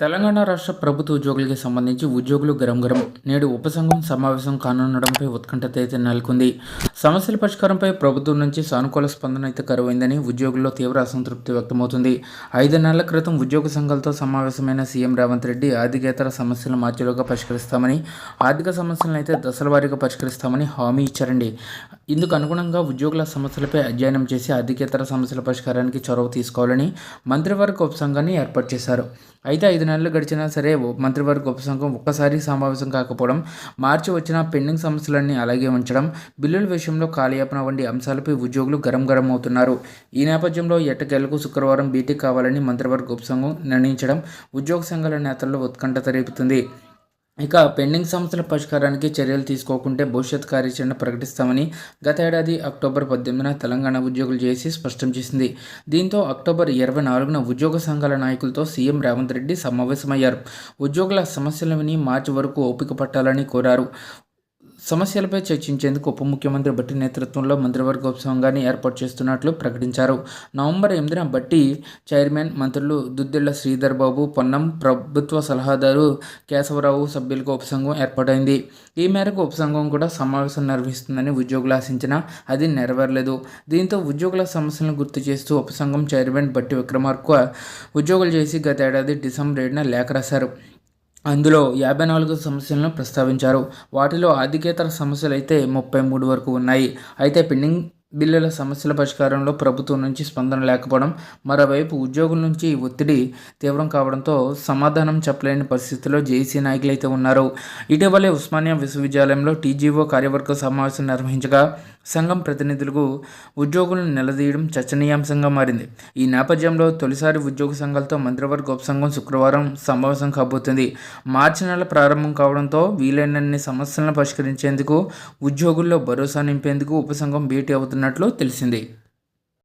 తెలంగాణ రాష్ట్ర ప్రభుత్వ ఉద్యోగులకి సంబంధించి ఉద్యోగులు గరం గరం నేడు ఉపసంఘం సమావేశం కానుండడంపై ఉత్కంఠత అయితే నెలకొంది. సమస్యల పరిష్కారంపై ప్రభుత్వం నుంచి సానుకూల స్పందన అయితే కరువైందని ఉద్యోగుల్లో తీవ్ర అసంతృప్తి వ్యక్తమవుతుంది. ఐదు నెలల క్రితం ఉద్యోగ సంఘాలతో సమావేశమైన సీఎం రేవంత్ రెడ్డి ఆర్థికేతర సమస్యలను మార్చిలోగా పరిష్కరిస్తామని ఆర్థిక సమస్యలను అయితే దశల వారీగా పరిష్కరిస్తామని హామీ ఇచ్చారండి. ఇందుకు అనుగుణంగా ఉద్యోగుల సమస్యలపై అధ్యయనం చేసి ఆర్థికేతర సమస్యల పరిష్కారానికి చొరవ తీసుకోవాలని మంత్రివర్గ ఉపసంఘాన్ని ఏర్పాటు చేశారు. అయితే ఐదు నెలలు గడిచినా సరే ఓ మంత్రివర్గ ఉపసంఘం ఒక్కసారి సమావేశం కాకపోవడం మార్చి వచ్చిన పెండింగ్ సమస్యలన్నీ అలాగే ఉంచడం బిల్లుల విషయంలో కాలయాపన వంటి అంశాలపై ఉద్యోగులు గరం గరం అవుతున్నారు. ఈ నేపథ్యంలో ఎట్టకేలకు శుక్రవారం బీటీ కావాలని మంత్రివర్గ ఉపసంఘం నిర్ణయించడం ఉద్యోగ సంఘాల నేతల్లో ఉత్కంఠత రేపుతుంది ఇక పెండింగ్ సమస్యల పరిష్కారానికి చర్యలు తీసుకోకుంటే భవిష్యత్ కార్యాచరణ ప్రకటిస్తామని గత ఏడాది అక్టోబర్ పద్దెనిమిదిన తెలంగాణ ఉద్యోగులు చేసి స్పష్టం చేసింది. దీంతో అక్టోబర్ ఇరవై నాలుగున ఉద్యోగ సంఘాల నాయకులతో సీఎం రేవంత్ రెడ్డి సమావేశమయ్యారు. ఉద్యోగుల సమస్యలను విని మార్చి వరకు ఓపిక పట్టాలని కోరారు. సమస్యలపై చర్చించేందుకు ఉప ముఖ్యమంత్రి భట్టి నేతృత్వంలో మంత్రివర్గ ఉపసంఘాన్ని ఏర్పాటు చేస్తున్నట్లు ప్రకటించారు. నవంబర్ ఎనిమిదిన భట్టి చైర్మన్ మంత్రులు దుద్దిళ్ళ శ్రీధర్ బాబు పొన్నం ప్రభుత్వ సలహాదారు కేశవరావు సభ్యులకు ఉపసంఘం ఏర్పాటైంది. ఈ మేరకు ఉపసంఘం కూడా సమావేశం నిర్వహిస్తుందని ఉద్యోగులు ఆశించినా అది నెరవేరలేదు. దీంతో ఉద్యోగుల సమస్యలను గుర్తు చేస్తూ ఉపసంఘం చైర్మన్ భట్టి విక్రమార్క ఉద్యోగులు చేసి గత ఏడాది డిసెంబర్ ఏడున లేఖ రాశారు. అందులో యాభై నాలుగు సమస్యలను ప్రస్తావించారు. వాటిలో ఆర్థికేతర సమస్యలు అయితే ముప్పై మూడు వరకు ఉన్నాయి. అయితే పెండింగ్ బిల్లుల సమస్యల పరిష్కారంలో ప్రభుత్వం నుంచి స్పందన లేకపోవడం మరోవైపు ఉద్యోగుల నుంచి ఒత్తిడి తీవ్రం కావడంతో సమాధానం చెప్పలేని పరిస్థితిలో జేసీ నాయకులు అయితే ఉన్నారు. ఇటీవలే ఉస్మానియా విశ్వవిద్యాలయంలో టీజీఓ కార్యవర్గ సమావేశం నిర్వహించగా సంఘం ప్రతినిధులకు ఉద్యోగులను నిలదీయడం చర్చనీయాంశంగా మారింది. ఈ నేపథ్యంలో తొలిసారి ఉద్యోగ సంఘాలతో మంత్రివర్గ ఉపసంఘం శుక్రవారం సమావేశం కాబోతుంది. మార్చి నెల ప్రారంభం కావడంతో వీలైనన్ని సమస్యలను పరిష్కరించేందుకు ఉద్యోగుల్లో భరోసా నింపేందుకు ఉపసంఘం భేటీ అవుతుంది చేస్తున్నట్లు తెలిసింది.